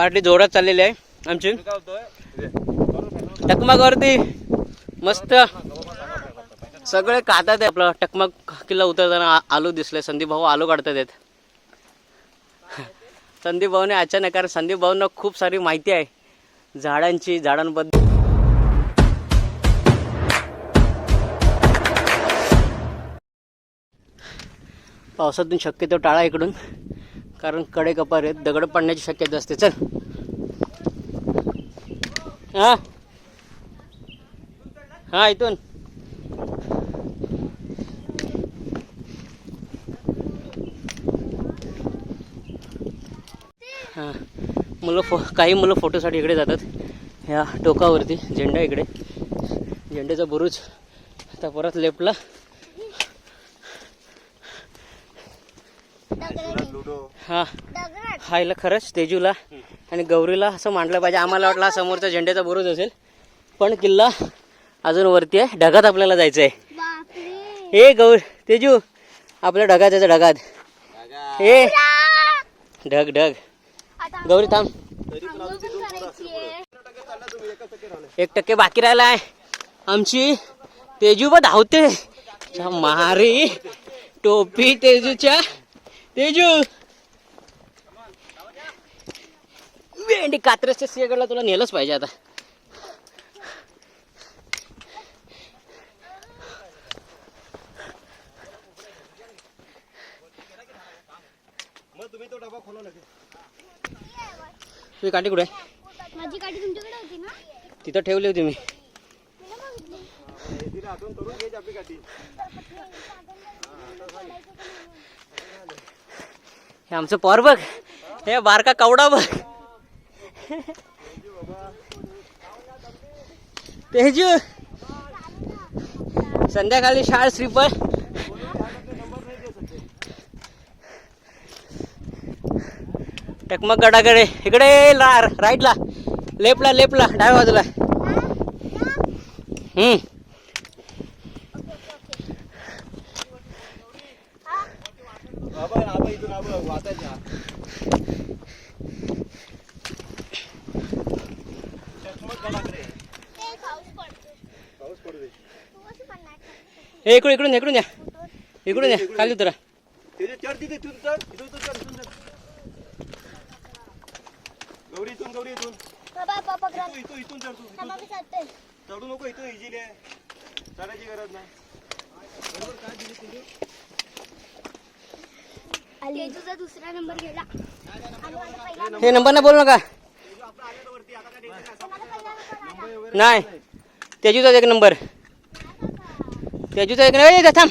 Party जोरात चाललेली आहे आमची. टकमाकवरती मस्त सगळे काढतात आहे आपलं. टकमक किल्ला उतरताना आलू दिसले. संदीप भाऊ आलू काढतात आहेत. संदीप भाऊने अचानक कारण संदीप भाऊंना खूप सारी माहिती आहे. झाडांची झाडांबद्दल. पावसातून शक्यतो टाळा इकडून कारण कडे कपार आहेत. दगड पडण्याची शक्यता असते. चल. हा? हा इथून. हां. मुलं फो काही मुलं फोटोसाठी इकडे जातात. ह्या टोकावरती झेंडा इकडे. झेंड्याचा बुरुज. आता परत लेफ्टला. हा. हिला खरंच तेजूला आणि गौरीला असं मांडलं पाहिजे. आम्हाला वाटलं हा समोरचा झेंड्याचा बुरुज असेल. पण किल्ला अजून वरती आहे. ढगात आपल्याला जायचं आहे हे गौर तेजू आपल्या ढगात यायचं ढगात. हे. ढग ढग गौरी थांब. एक टक्के बाकी राहिला आहे आमची तेजू बा धावते. मारी टोपी तेजूच्या. तेजू. भेंडी कात्रसच्या सिंहगडला तुला नेलंच पाहिजे आता. तुझी काठी कुठे? माझी गाडी तुमच्याकडे होती ना? तिथं ठेवली होती मी. हे आमचं पॉर बघ. हे बारका कवडा बघ. तेजू. संध्याकाळी शाळ श्रीफळ टकमक गडाकडे. इकडे लार राईटला लेपला लेपला डाव्या बाजूला. हम्म. ते पाऊस पडतो हे इकडून इकडून इकडून या. इकडून या खाली उतरा. गौरी इथून गौरी इथून इथून इथून चढ तू थांबा मी चालते चढू नको इथून इझिली आहे. चढायची गरज नाही. तेजूचा दुसरा नंबर गेला. हे नंबर. नाही बोलू नका. नाही. तेजूचा एक नंबर. तेजूचा एक नंबर. थांब.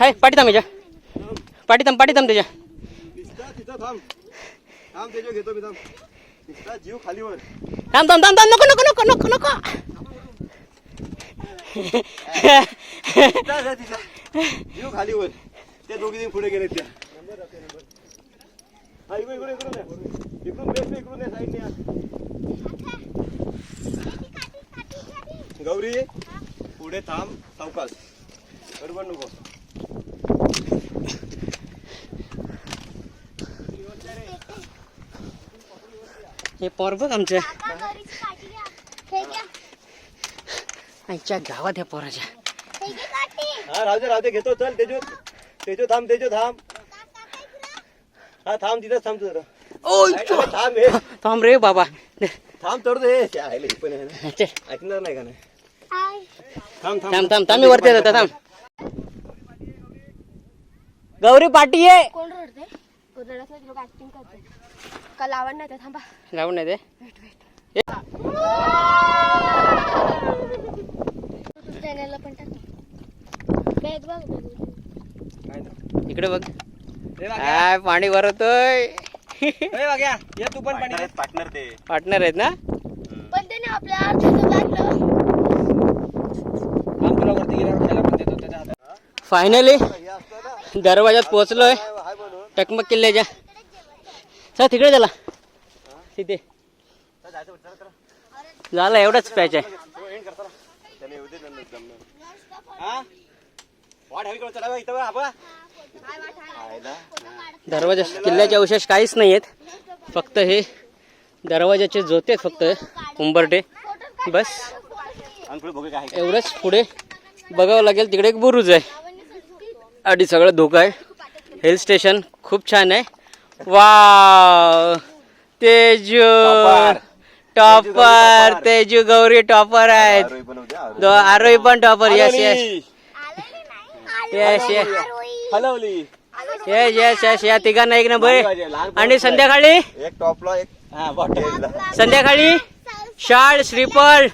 हाय पाठी थांब याच्या. पाठी थांब पाठी थांब त्याच्या. जीव खालीवर थांब थांब थांब थांब. नको नको नको नको नको. जीव खालीवर त्या दोघी पुढे गेले त्या. इकडे इकडे इकडून ये. बेस इकडून ये साईडने गौरी पुढे थांब सावकाश. बरोबर नको. हे पोर बघ आमच्या काका गौरीची काठी घ्या हे घ्या आईच्या गावात ह्या पोराच्या. हे घे काठी हा राहू दे राहू दे घेतो चल तेजो. तेजो थांब तेजो थांब. हा थांब तिथंच थांब तू जरा. ओय अरे, थांब हे. थांब रे बाबा. थांब लई पण ऐकणार नाही का नाही? हाय थांब थांब. थांब थांब थांब मी वरती येतो थांब. गौरी पाटी आहे कोण रडते रडत नाही लोक ऍक्टिंग करते का लावण नाही थांबा. लावून नाही ते चॅनलला पण टाक. बॅग बघ. काय थांब. इकडे बघ. पाणी भरतोय. ये. तू पण पाणी पार्टनर ते. पार्टनर आहेत ना? पण त्याने आपल्या अर्ध्याचं लागलं थांब तुला वरती गेल्यावर त्याला पण देतो त्याच्या हातात. फायनली हे दरवाजात पोहोचलोय. टकमक किल्ल्याच्या चल तिकडे झाला तिथे. झालं एवढंच पॅच आहे. तो एंड करता ना. त्याने येऊ दे त्यांना जमलं. हा वाट हवी इथं. दरवाजा किल्ल्याच्या अवशेष काहीच नाही आहेत फक्त हे दरवाजाचे जोते फक्त उंबरटे बस. एवढंच पुढे बघावं लागेल तिकडे एक बुरुज आहे. आणि सगळं धोका आहे. हिल स्टेशन खूप छान आहे. वा तेजू. टॉपर तेजू गौरी टॉपर आहेत. आरोही पण topper yes yes yes yes हलवली. येस येस येस या तिघांना एक नंबर. आणि संध्याकाळी? एक टॉपला एक हा बॉटल. संध्याकाळी? शाळ श्रीफळ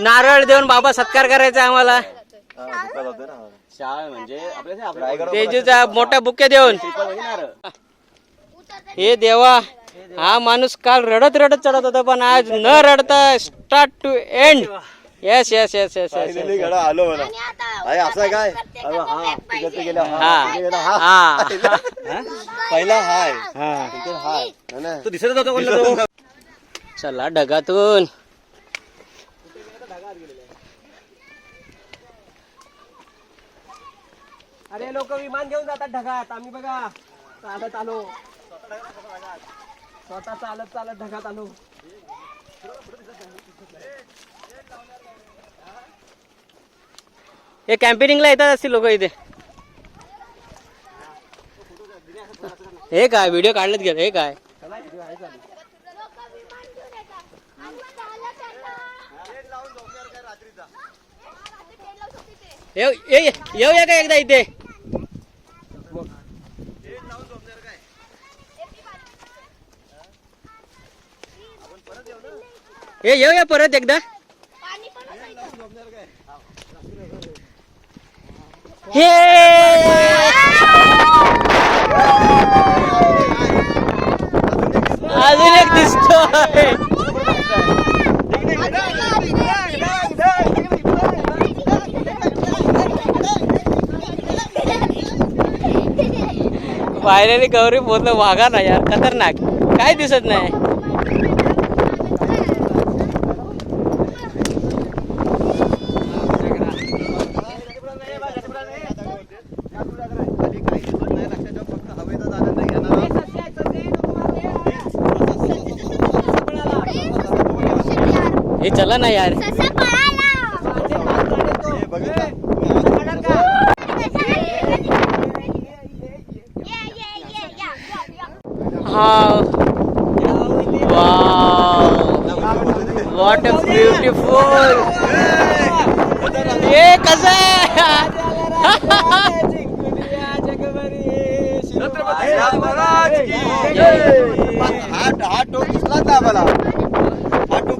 नारळ देऊन बाबा सत्कार करायचा आम्हाला. शाळा म्हणजे तेजूचा मोठा बुके देऊन. हे देवा हा माणूस काल रडत रडत चढत होता पण आज न रडता start to end yes yes yes yes yes आलो मला अरे असं आहे काय? अरे हा तिकडचं गेलं हा हा. तिकडे गेलं, हा. हा. पहिला हाय. तिकडे हाय. है ना? तो दिसत होता कोणला चला ढगातून. अरे लोक विमान घेऊन जातात ढगात. आम्ही बघा. चालत आलो. स्वतः चालत चालत ढगात आलो. हे कॅम्पेनिंगला येतात असतील लोक इथे. हे काय व्हिडिओ काढलेत गेलं हे काय? येऊ ये- ये- येऊया का एकदा इथे? हे येऊया परत एकदा. हे! अजून एक दिसतोय. फायनली गौरी बोललो वागा ना यार खतरनाक. काय दिसत नाही? हे चला ना यार। हा। वॉट अ ब्युटिफुल कसं हा टोक दिसलाच ना आम्हाला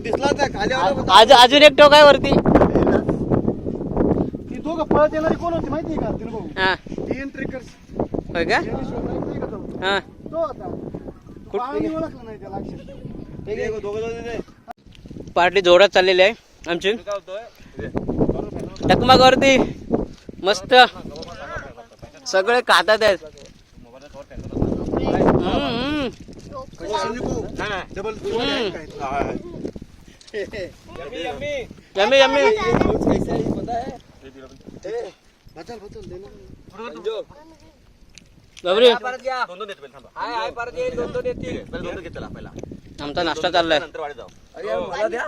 दिसलाच ना खाली आलो आज अजून एक टोक आहे वरती. ती दोघं पळत येणारी कोण होती माहिती का तिने भाऊ? हा. होय का? हा. तो होता. तू ओळखलं नाही त्याला अक्षर दोघं पार्टी जोरात चाललेली आहे आमची. टकमगावरती मस्त सगळे खातात आहेत. Double yummy yummy. बचल बचल दे ना गौरी परत घ्या दोन दोन देतो पहिले, थांबा हाय हाय परत येईल दोन दोन येतील पहिले दोन दोन घेतला पहिला आमचा नाश्ता चाललाय. नंतर वाढत जाऊ अरे मला द्या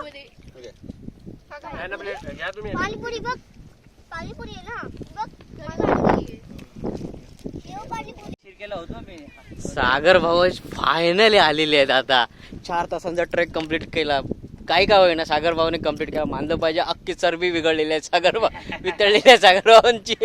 पाणीपुरी बघ. पाणीपुरी आहे ना. बघ पाणीपुरी. सागर भाऊ फायनली आलेले आहेत आता. चार तासांचा ट्रेक कंप्लीट केला. काही का होईना सागर भाऊने कंप्लीट केला. मानलं पाहिजे अख्खी चरबी बिघडलेली आहे सागर भाऊ वितळलेली आहे सागर भाऊंची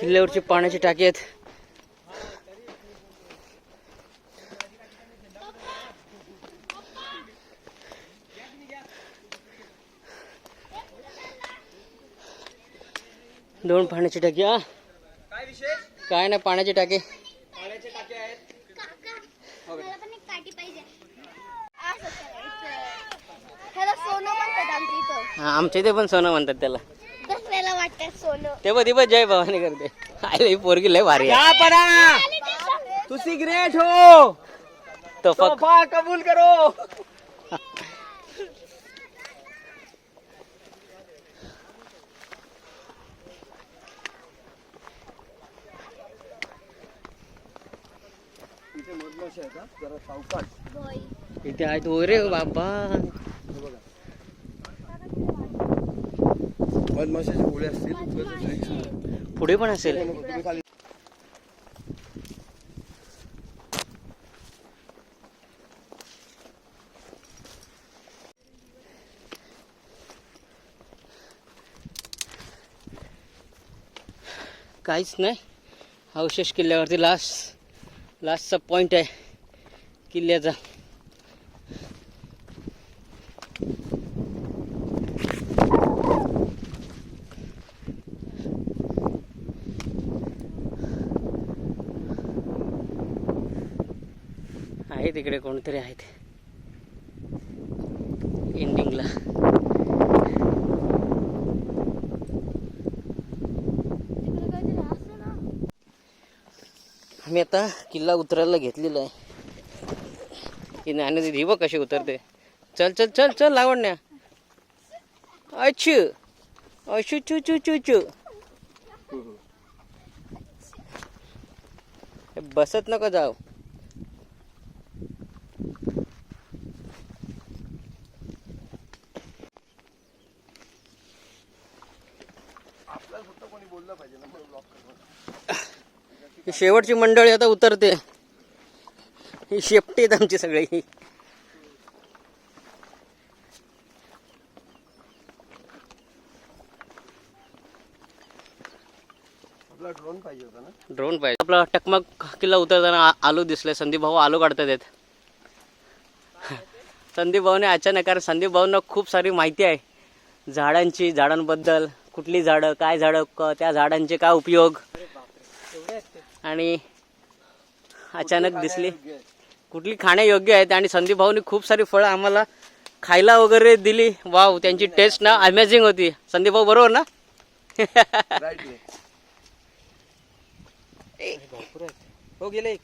किल्ल्यावरची पाण्याची टाकी आहेत. दोन पाण्याची टाकी हा. काय विशेष? काय नाही पाण्याची टाकी. पाण्याचे आहेत. पण आमच्या इथं. हा आमच्या इथे पण सोनं म्हणतात त्याला. ते बघ ती बघ जय भवानी करते. पोरगी लय भारी आहे. पडा तुसी ग्रेट हो! तो कबूल करो! इथे आहे का जरा सावकाश. होय. इथे आहेत हो रे बाबा. मधमाशाचे गोळे असतील नाही. पुढे पण असेल. नको, तुम्ही खाली काहीच नाही. अवशेष किल्ल्यावरती लास्ट लास्टचा पॉइंट आहे. किल्ल्याचा. आहे तिकडे कोणतरी आहेत. एंडिंगला तिकडे काहीतरी असं ना. आम्ही आता किल्ला उतरायला घेतलेला आहे. की ज्ञान दिदी बघ कशी उतरते? चल चल चल चल लावण्या. अच्छ. अच्छू चू चू चू चू. बसत नका जाऊ. शेवटची मंडळी आता उतरते. ही शेपटी आहेत आमची सगळी. आपला ड्रोन पाहिजे होता ना? ड्रोन पाहिजे. आपला टकमक किल्ला उतरताना आलू दिसले. संदीप भाऊ आलू काढतात आहेत. संदीप भाऊने अचानक कारण संदीप भाऊंना खूप सारी माहिती आहे. झाडांची झाडांबद्दल कुठली झाडं काय झाडं क- त्या झाडांचे काय उपयोग. आणि अचानक दिसली. कुठली खाण्यायोग्य आहेत आणि संदीप भाऊनी खूप सारी फळं आम्हाला खायला वगैरे दिली. वाव त्यांची टेस्ट ना अमेझिंग होती. संदीप भाऊ बरोबर ना? हो गेले